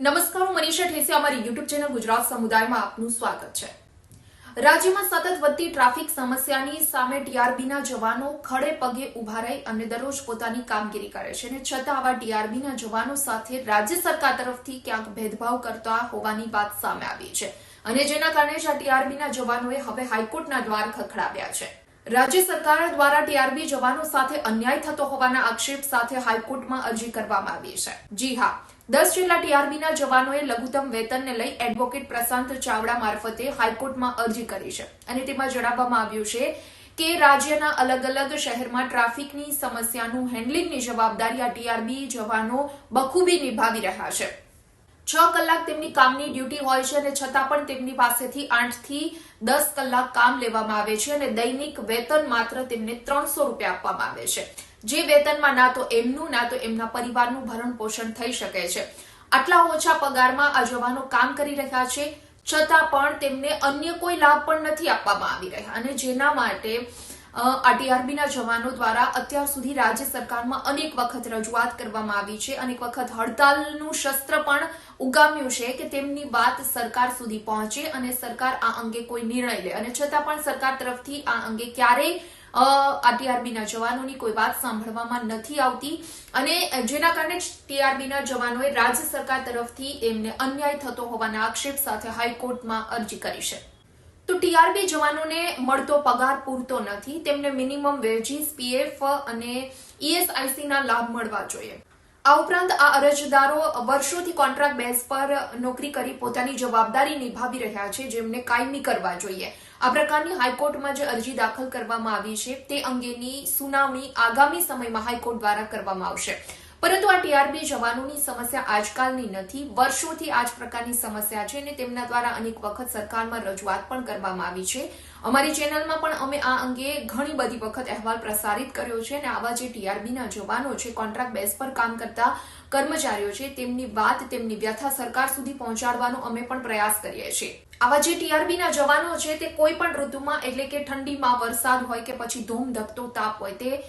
નમસ્કાર, હું મનીષા ઠેસી અમારી યુટ્યુબ ચેનલ ગુજરાત સમુદાયમાં આપનું સ્વાગત છે. રાજ્યમાં સતત વધતી ટ્રાફિક સમસ્યાની સામે ટીઆરબીના જવાનો ખડે પગે ઊભા રહી અને દરરોજ પોતાની કામગીરી કરે છે અને છતાં આવા ટીઆરબીના જવાનો સાથે રાજ્ય સરકાર તરફથી ક્યાંક ભેદભાવ કરતા હોવાની વાત સામે આવી છે અને જેના કારણે જ આ ટીઆરબીના જવાનોએ હવે હાઈકોર્ટના દ્વાર ખખડાવ્યા છે. રાજ્ય સરકાર દ્વારા ટીઆરબી જવાનો સાથે અન્યાય થતો હોવાના આક્ષેપ સાથે હાઈકોર્ટમાં અરજી કરવામાં આવી છે. જી હા દસ જેટલા ટીઆરબીના જવાનોએ લઘુત્તમ વેતનને લઈ એડવોકેટ પ્રશાંત ચાવડા મારફતે હાઈકોર્ટમાં અરજી કરી છે. અને તેમાં જણાવવામાં આવ્યું છે કે રાજ્યના અલગ અલગ શહેરમાં ટ્રાફિકની સમસ્યાનું હેન્ડલિંગની જવાબદારી આ ટીઆરબી જવાનો બખૂબી નિભાવી રહ્યા છે. છ કલાક તેમની કામની ડ્યુટી હોય છે અને છતાં પણ તેમની પાસેથી આઠથી દસ કલાક કામ લેવામાં આવે છે અને દૈનિક વેતન માત્ર તેમને ત્રણસો રૂપિયા આપવામાં આવે છે. જે વેતનમાં ના તો એમનું, ના તો એમના પરિવારનું ભરણ પોષણ થઈ શકે છે. આટલા ઓછા પગારમાં આ જવાનો કામ કરી રહ્યા છે. છતાં પણ તેમને અન્ય કોઈ લાભ પણ નથી આપવામાં આવી રહ્યા અને જેના માટે અ, આ ટીઆરબીના જવાનો દ્વારા અત્યાર સુધી રાજ્ય સરકારમાં અનેક વખત રજૂઆત કરવામાં આવી છે. અનેક વખત હડતાલનું શસ્ત્ર પણ ઉગામ્યું છે કે તેમની વાત સરકાર સુધી પહોંચે અને સરકાર આ અંગે કોઈ નિર્ણય લે. અને છતાં પણ સરકાર તરફથી આ અંગે ક્યારેય આરટીઆરબીના જવાનોની કોઈ વાત સાંભળવામાં નથી આવતી. અને જેના કારણે ટીઆરબીના જવાનોએ રાજ્ય સરકાર તરફથી એમને અન્યાય થતો હોવાના આક્ષેપ સાથે હાઈકોર્ટમાં અરજી કરી છે. તો ટીઆરબી જવાનોને મળતો પગાર પૂરતો નથી. તેમને મિનિમમ વેજીસ, પીએફ અને ઈએસઆઈસીના લાભ મળવા જોઈએ. આ ઉપરાંત આ અરજદારો વર્ષોથી કોન્ટ્રાક્ટ બેઝ પર નોકરી કરી પોતાની જવાબદારી નિભાવી રહ્યા છે, જેમને કાયમી કરવા જોઈએ. આ પ્રકારની હાઈકોર્ટમાં જે અરજી દાખલ કરવામાં આવી છે, તે અંગેની સુનાવણી આગામી સમયમાં હાઈકોર્ટ દ્વારા કરવામાં આવશે. પરંતુ આ ટીઆરબી જવાનોની સમસ્યા આજકાલની નથી. વર્ષોથી આ જ પ્રકારની સમસ્યા છે અને તેમના દ્વારા અનેક વખત સરકારમાં રજૂઆત પણ કરવામાં આવી છે. અમારી ચેનલમાં પણ અમે આ અંગે ઘણી બધી વખત અહેવાલ પ્રસારિત કર્યો છે અને આવા જે ટીઆરબીના જવાનો છે, કોન્ટ્રાક્ટ બેઝ પર કામ કરતા કર્મચારીઓ છે, તેમની વાત, તેમની વ્યથા સરકાર સુધી પહોંચાડવાનો અમે પણ પ્રયાસ કરીએ છીએ. આવા જે ટીઆરબીના જવાનો છે તે કોઈ પણ ઋતુમાં એટલે કે ઠંડીમાં વરસાદ હોય કે પછી ધૂમ, ધકતો તાપ હોય તે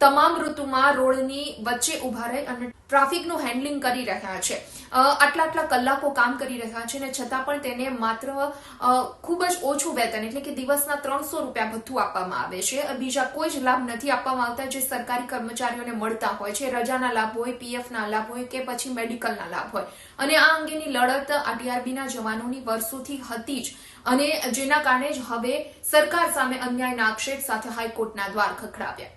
તમામ ઋતુમાં રોડની વચ્ચે ઊભા રહી અને ટ્રાફિકનું હેન્ડલિંગ કરી રહ્યા છે. આટલા આટલા કલાકો કામ કરી રહ્યા છે અને છતાં પણ તેને માત્ર ખૂબ જ ઓછું વેતન એટલે કે દિવસના ત્રણસો રૂપિયા ભથ્થું આપવામાં આવે છે. બીજા કોઈ જ લાભ નથી આપવામાં આવતા જે સરકારી કર્મચારીઓને મળતા હોય છે. રજાના લાભ હોય, પીએફના લાભ હોય કે પછી મેડિકલના લાભ હોય. અને આ અંગેની લડત આ જવાનોની વર્ષોથી હતી જ અને જેના કારણે જ હવે સરકાર સામે અન્યાયના આક્ષેપ સાથે હાઈકોર્ટના દ્વાર ખખડાવ્યા.